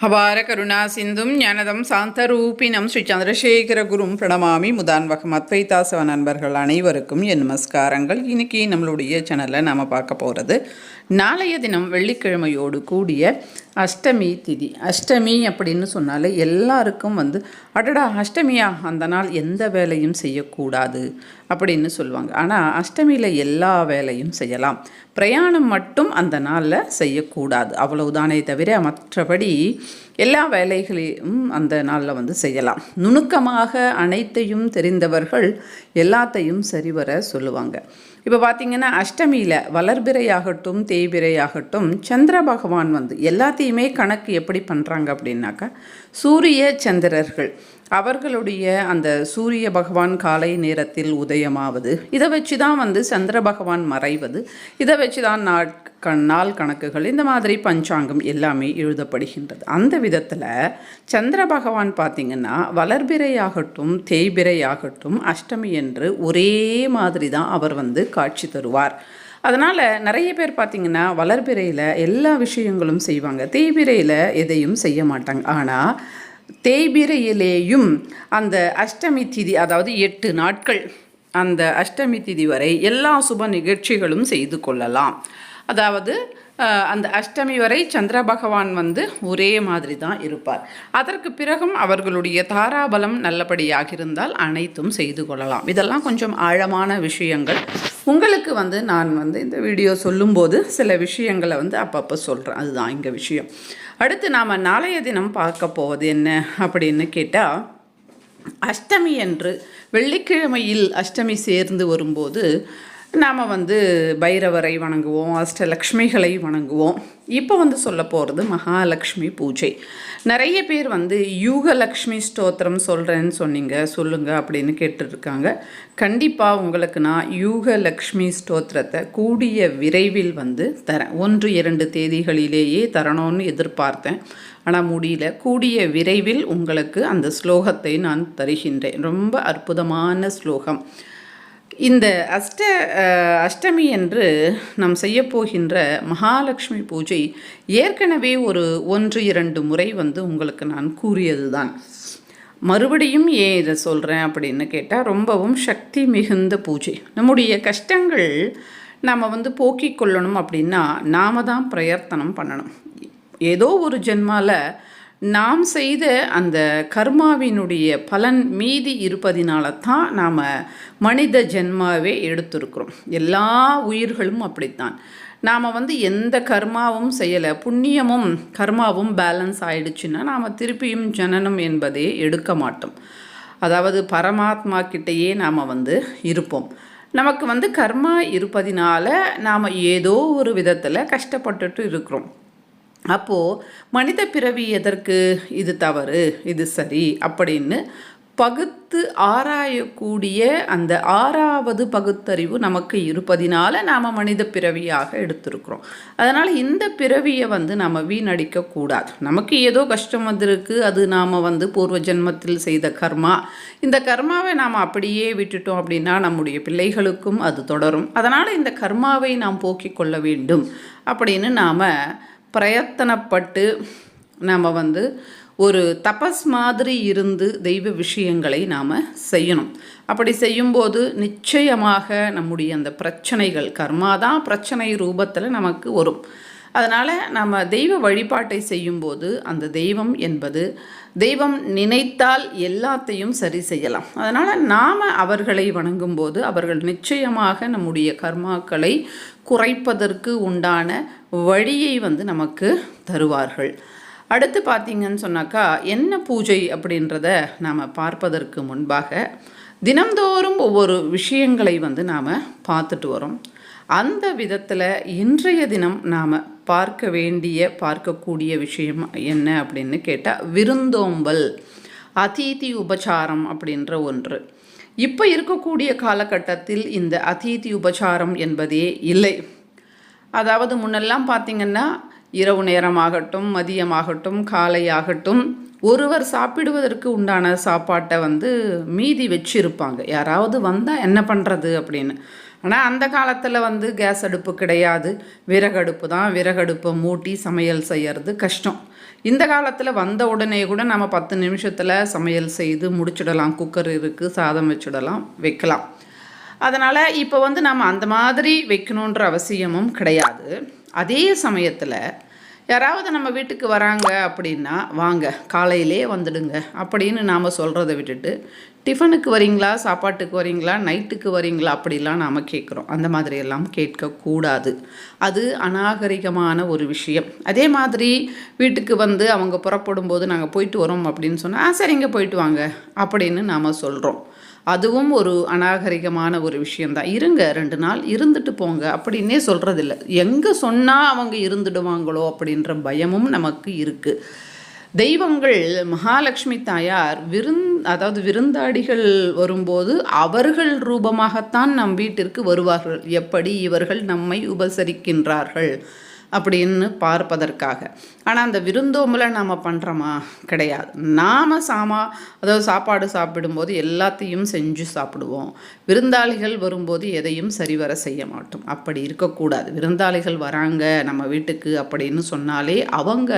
அபார கருணா சிந்தும் ஞானதம் சாந்தரூபினம் ஸ்ரீ சந்திரசேகர குரும் பிரணமாமி முதான்வகம் அத்வைதாசவ நண்பர்கள் அனைவருக்கும் என் நமஸ்காரங்கள். இன்னைக்கு நம்மளுடைய சேனலில் நாம் பார்க்க போகிறது நாளைய தினம் வெள்ளிக்கிழமையோடு கூடிய அஷ்டமி திதி. அஷ்டமி அப்படின்னு சொன்னாலே எல்லாருக்கும் வந்து அடடா அஷ்டமியா? அந்த நாள் எந்த வேலையும் செய்யக்கூடாது அப்படின்னு சொல்லுவாங்க. ஆனால் அஷ்டமியில் எல்லா வேலையும் செய்யலாம். பிரயாணம் மட்டும் அந்த நாளில் செய்யக்கூடாது. அவ்வளவுதானே தவிர மற்றபடி எல்லா வேலைகளையும் அந்த நாளில் வந்து செய்யலாம். நுணுக்கமாக அனைத்தையும் தெரிந்தவர்கள் எல்லாத்தையும் சரிவர சொல்லுவாங்க. இப்போ பார்த்தீங்கன்னா அஷ்டமியில் வளர்பிறையாகட்டும் தேய்பிறையாகட்டும் சந்திர பகவான் வந்து எல்லாத்தையுமே கணக்கு எப்படி பண்ணுறாங்க அப்படின்னாக்கா சூரிய சந்திரர்கள். அவர்களுடைய அந்த சூரிய பகவான் காலை நேரத்தில் உதயமாவது இதை வச்சு தான் வந்து சந்திர பகவான் மறைவது இதை வச்சு தான் நாட்க நாள் கணக்குகள் இந்த மாதிரி பஞ்சாங்கம் எல்லாமே எழுதப்படுகின்றது. அந்த விதத்தில் சந்திர பகவான் பார்த்திங்கன்னா வளர்பிறையாகட்டும் தேய்பிறையாகட்டும் அஷ்டமி என்று ஒரே மாதிரி தான் அவர் வந்து காட்சி தருவார். அதனால் நிறைய பேர் பார்த்திங்கன்னா வளர்பிறையில் எல்லா விஷயங்களும் செய்வாங்க. தேய்பிறையில் எதையும் செய்ய மாட்டாங்க. ஆனால் தேய்பிரையிலேயும் அந்த அஷ்டமி திதி அதாவது எட்டு நாட்கள் அந்த அஷ்டமி திதி வரை எல்லா சுப நிகழ்ச்சிகளும் செய்து கொள்ளலாம். அதாவது அந்த அஷ்டமி வரை சந்திர பகவான் வந்து ஒரே மாதிரி தான் இருப்பார். அதற்கு பிறகும் அவர்களுடைய தாராபலம் நல்லபடியாக இருந்தால் அனைத்தும் செய்து கொள்ளலாம். இதெல்லாம் கொஞ்சம் ஆழமான விஷயங்கள். உங்களுக்கு வந்து நான் வந்து இந்த வீடியோ சொல்லும்போது சில விஷயங்களை வந்து அப்பப்போ சொல்கிறேன் அதுதான் இங்கே விஷயம். அடுத்து நாம் நாளைய தினம் பார்க்க போவது என்ன அப்படின்னு கேட்டால் அஷ்டமி என்று வெள்ளிக்கிழமையில் அஷ்டமி சேர்ந்து வரும்போது நாம் வந்து பைரவரை வணங்குவோம் அஷ்டலக்ஷ்மிகளை வணங்குவோம். இப்போ வந்து சொல்ல போகிறது மகாலட்சுமி பூஜை. நிறைய பேர் வந்து யூகலக்ஷ்மி ஸ்தோத்திரம் சொல்கிறேன்னு சொன்னீங்க சொல்லுங்கள் அப்படின்னு கேட்டுருக்காங்க கண்டிப்பாக உங்களுக்கு நான் யூகலக்ஷ்மி ஸ்தோத்திரத்தை கூடிய விரைவில் வந்து தரேன். ஒன்று இரண்டு தேதிகளிலேயே தரணும்னு எதிர்பார்த்தேன். ஆனால் முடியல. கூடிய விரைவில் உங்களுக்கு அந்த ஸ்லோகத்தை நான் தருகின்றேன். ரொம்ப அற்புதமான ஸ்லோகம். இந்த அஷ்ட அஷ்டமி என்று நாம் செய்யப்போகின்ற மகாலட்சுமி பூஜை ஏற்கனவே ஒரு ஒன்று இரண்டு முறை வந்து உங்களுக்கு நான் கூறியது தான் மறுபடியும் ஏன் இதை சொல்கிறேன் அப்படின்னு கேட்டால் ரொம்பவும் சக்தி மிகுந்த பூஜை. நம்முடைய கஷ்டங்கள் நாம் வந்து போக்கிக் கொள்ளணும் அப்படின்னா நாம் தான் பிரயத்தனம் பண்ணணும். ஏதோ ஒரு ஜென்மாவில் நாம் செய்த அந்த கர்மாவினுடைய பலன் மீதி இருப்பதினால தான் நாம் மனித ஜென்மாவே எடுத்திருக்கிறோம். எல்லா உயிர்களும் அப்படித்தான். நாம் வந்து எந்த கர்மாவும் செய்யலை. புண்ணியமும் கர்மாவும் பேலன்ஸ் ஆயிடுச்சுன்னா நாம் திருப்பியும் ஜனனம் என்பதே எடுக்க மாட்டோம். அதாவது பரமாத்மா கிட்டேயே நாம் வந்து இருப்போம். நமக்கு வந்து கர்மா இருப்பதினால நாம் ஏதோ ஒரு விதத்தில் கஷ்டப்பட்டுட்டு இருக்கிறோம். அப்போது மனித பிறவி எதற்கு? இது தவறு இது சரி அப்படின்னு பகுத்து ஆராயக்கூடிய அந்த ஆறாவது பகுத்தறிவு நமக்கு இருப்பதினால நாம் மனித பிறவியாக எடுத்திருக்கிறோம். அதனால் இந்த பிறவியை வந்து நம்ம வீணடிக்கக்கூடாது நமக்கு ஏதோ கஷ்டம் வந்திருக்கு அது நாம் வந்து பூர்வ ஜென்மத்தில் செய்த கர்மா. இந்த கர்மாவை நாம் அப்படியே விட்டுட்டோம் அப்படின்னா நம்முடைய பிள்ளைகளுக்கும் அது தொடரும். அதனால் இந்த கர்மாவை நாம் போக்கிக் கொள்ள வேண்டும் அப்படின்னு நாம் பிரயத்தனப்பட்டு நாம் வந்து ஒரு தபஸ் மாதிரி இருந்து தெய்வ விஷயங்களை நாம் செய்யணும். அப்படி செய்யும்போது நிச்சயமாக நம்முடைய அந்த பிரச்சனைகள் கர்மா தான் பிரச்சனை ரூபத்தில் நமக்கு வரும். அதனால் நம்ம தெய்வ வழிபாட்டை செய்யும்போது அந்த தெய்வம் என்பது தெய்வம் நினைத்தால் எல்லாத்தையும் சரி செய்யலாம். அதனால் நாம் அவர்களை வணங்கும்போது அவர்கள் நிச்சயமாக நம்முடைய கர்மாக்களை குறைப்பதற்கு உண்டான வழியை வந்து நமக்கு தருவார்கள். அடுத்து பார்த்திங்கன்னு சொன்னாக்கா என்ன பூஜை அப்படின்றத நாம் பார்ப்பதற்கு முன்பாக தினந்தோறும் ஒவ்வொரு விஷயங்களை வந்து நாம் பார்த்துட்டு வரோம். அந்த விதத்தில் இன்றைய தினம் நாம் பார்க்க வேண்டிய பார்க்கக்கூடிய விஷயம் என்ன அப்படின்னு கேட்டால் விருந்தோம்பல் அதிதி உபச்சாரம் அப்படின்ற ஒன்று. இப்போ இருக்கக்கூடிய காலகட்டத்தில் இந்த அதிதி உபச்சாரம் என்பதே இல்லை. அதாவது முன்னெல்லாம் பார்த்திங்கன்னா இரவு நேரமாகட்டும் மதியமாகட்டும் காலையாகட்டும் ஒருவர் சாப்பிடுவதற்கு உண்டான சாப்பாட்டை வந்து மீதி வச்சுருப்பாங்க. யாராவது வந்தால் என்ன பண்ணுறது அப்படின்னு. ஆனால் அந்த காலத்தில் வந்து கேஸ் அடுப்பு கிடையாது. விறகடுப்பு தான். விறகடுப்பை மூட்டி சமையல் செய்கிறது கஷ்டம். இந்த காலத்தில் வந்த உடனே கூட நம்ம பத்து நிமிஷத்தில் சமையல் செய்து முடிச்சிடலாம். குக்கர் இருக்குது சாதம் வச்சுடலாம் வைக்கலாம். அதனால் இப்போ வந்து நம்ம அந்த மாதிரி வைக்கணுன்ற அவசியமும் கிடையாது. அதே சமயத்தில் யாராவது நம்ம வீட்டுக்கு வராங்க அப்படின்னா வாங்க காலையிலே வந்துடுங்க. அப்படின்னு நாம் சொல்கிறத விட்டுட்டு டிஃபனுக்கு வரீங்களா? சாப்பாட்டுக்கு வரீங்களா? நைட்டுக்கு வரீங்களா? அப்படிலாம் நாம் கேட்குறோம். அந்த மாதிரியெல்லாம் கேட்கக்கூடாது. அது அநாகரிகமான ஒரு விஷயம். அதே மாதிரி வீட்டுக்கு வந்து அவங்க புறப்படும் போது நாங்கள் போயிட்டு வரோம் அப்படின்னு சொன்னால் ஆ சரிங்க போயிட்டு வாங்க. அப்படின்னு நாம் சொல்கிறோம் அதுவும் ஒரு அநாகரிகமான ஒரு விஷயந்தான் இருங்க ரெண்டு நாள் இருந்துட்டு போங்க. அப்படின்னே சொல்கிறதில்ல எங்கே சொன்னால் அவங்க இருந்துடுவாங்களோ அப்படின்ற பயமும் நமக்கு இருக்குது தெய்வங்கள் மகாலட்சுமி தாயார் விருந் அதாவது விருந்தாடிகள் வரும்போது அவர்கள் ரூபமாகத்தான் நம் வீட்டிற்கு வருவார்கள். எப்படி இவர்கள் நம்மை உபசரிக்கின்றார்கள்? அப்படின்னு பார்ப்பதற்காக. ஆனால் அந்த விருந்தோம்பலை நாம் பண்ணுறோமா கிடையாது. நாம் சாமா அதாவது சாப்பாடு சாப்பிடும்போது எல்லாத்தையும் செஞ்சு சாப்பிடுவோம். விருந்தாளிகள் வரும்போது எதையும் சரிவர செய்ய மாட்டோம். அப்படி இருக்கக்கூடாது. விருந்தாளிகள் வராங்க நம்ம வீட்டுக்கு அப்படின்னு சொன்னாலே அவங்க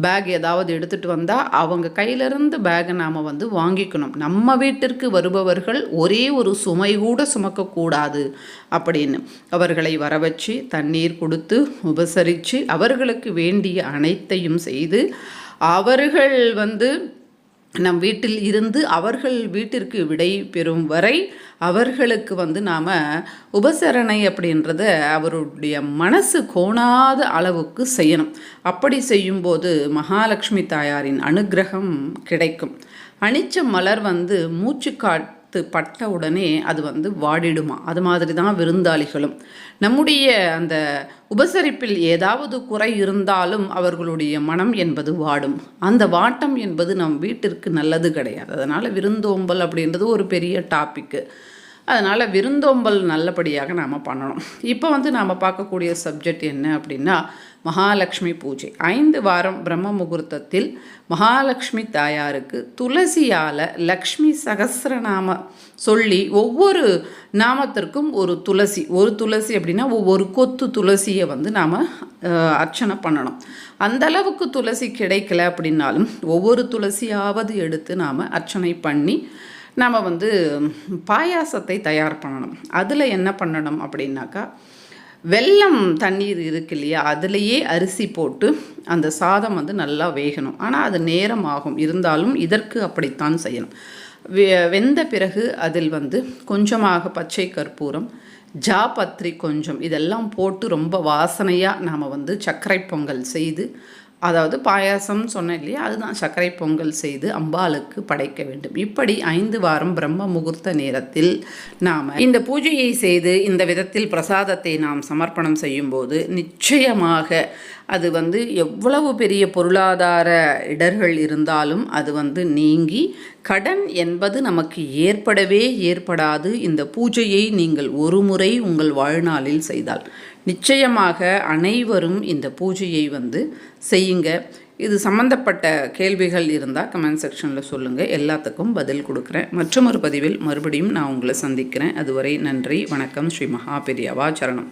பேக் ஏதாவது எடுத்துகிட்டு வந்தால் அவங்க கையிலிருந்து பேகை நாம் வந்து வாங்கிக்கணும். நம்ம வீட்டிற்கு வருபவர்கள் ஒரே ஒரு சுமை கூட சுமக்கக்கூடாது அப்படின்னு. அவர்களை வர வச்சு தண்ணீர் கொடுத்து அனுசரித்து அவர்களுக்கு வேண்டிய அனைத்தையும் செய்து அவர்கள் வந்து நம் வீட்டில் இருந்து அவர்கள் வீட்டிற்கு விடை பெறும் வரை அவர்களுக்கு வந்து நாம் உபசரணை அப்படின்றத அவருடைய மனசு கோணாத அளவுக்கு செய்யணும். அப்படி செய்யும்போது மகாலட்சுமி தாயாரின் அனுகிரகம் கிடைக்கும். அனிச்ச மலர் வந்து மூச்சுக்காட் பத்து பட்ட உடனே அது வந்து வாடிடுமா? அது மாதிரி தான் விருந்தாளிகளும். நம்முடைய அந்த உபசரிப்பில் ஏதாவது குறை இருந்தாலும் அவர்களுடைய மனம் என்பது வாடும். அந்த வாட்டம் என்பது நம் வீட்டிற்கு நல்லது கிடையாது. அதனால் விருந்தோம்பல் அப்படின்றது ஒரு பெரிய டாப்பிக்கு அதனால் விருந்தோம்பல் நல்லபடியாக நாம் பண்ணணும். இப்போ வந்து நாம் பார்க்கக்கூடிய சப்ஜெக்ட் என்ன அப்படின்னா மகாலட்சுமி பூஜை. ஐந்து வாரம் பிரம்ம முகூர்த்தத்தில் மகாலட்சுமி தாயாருக்கு துளசியால் லக்ஷ்மி சகசிரநாம சொல்லி ஒவ்வொரு நாமத்திற்கும் ஒரு துளசி. ஒரு துளசி அப்படின்னா ஒவ்வொரு கொத்து துளசியை வந்து நாம் அர்ச்சனை பண்ணணும். அந்த அளவுக்கு துளசி கிடைக்கல அப்படின்னாலும் ஒவ்வொரு துளசியாவது எடுத்து நாம் அர்ச்சனை பண்ணி நாம் வந்து பாயாசத்தை தயார் பண்ணணும். அதில் என்ன பண்ணணும் அப்படின்னாக்கா வெல்லம் தண்ணீர் இருக்கு இல்லையா அதுலேயே அரிசி போட்டு அந்த சாதம் வந்து நல்லா வேகணும். ஆனால் அது நேரம் ஆகும். இருந்தாலும் இதற்கு அப்படித்தான் செய்யணும். வெ வெந்த பிறகு அதில் வந்து கொஞ்சமாக பச்சை கற்பூரம் ஜாபத்ரி கொஞ்சம் இதெல்லாம் போட்டு ரொம்ப வாசனையாக நாம் வந்து சர்க்கரை பொங்கல் செய்து அதாவது பாயாசம் சொன்னேன் இல்லையா? அதுதான் சர்க்கரை பொங்கல் செய்து அம்பாளுக்கு படைக்க வேண்டும். இப்படி ஐந்து வாரம் பிரம்ம முகூர்த்த நேரத்தில் நாம் இந்த பூஜையை செய்து இந்த விதத்தில் பிரசாதத்தை நாம் சமர்ப்பணம் செய்யும்போது நிச்சயமாக அது வந்து எவ்வளவு பெரிய பொருளாதார இடர்கள் இருந்தாலும் அது வந்து நீங்கி கடன் என்பது நமக்கு ஏற்படவே ஏற்படாது. இந்த பூஜையை நீங்கள் ஒரு முறை உங்கள் வாழ்நாளில் செய்தால். நிச்சயமாக அனைவரும் இந்த பூஜையை வந்து செய்யுங்க. இது சம்மந்தப்பட்ட கேள்விகள் இருந்தால் கமெண்ட் செக்ஷனில் சொல்லுங்கள் எல்லாத்துக்கும் பதில் கொடுக்குறேன். மற்றொரு பதிவில் மறுபடியும் நான் உங்களை சந்திக்கிறேன். அதுவரை நன்றி வணக்கம். ஸ்ரீ மகாபெரியவா சரணம்.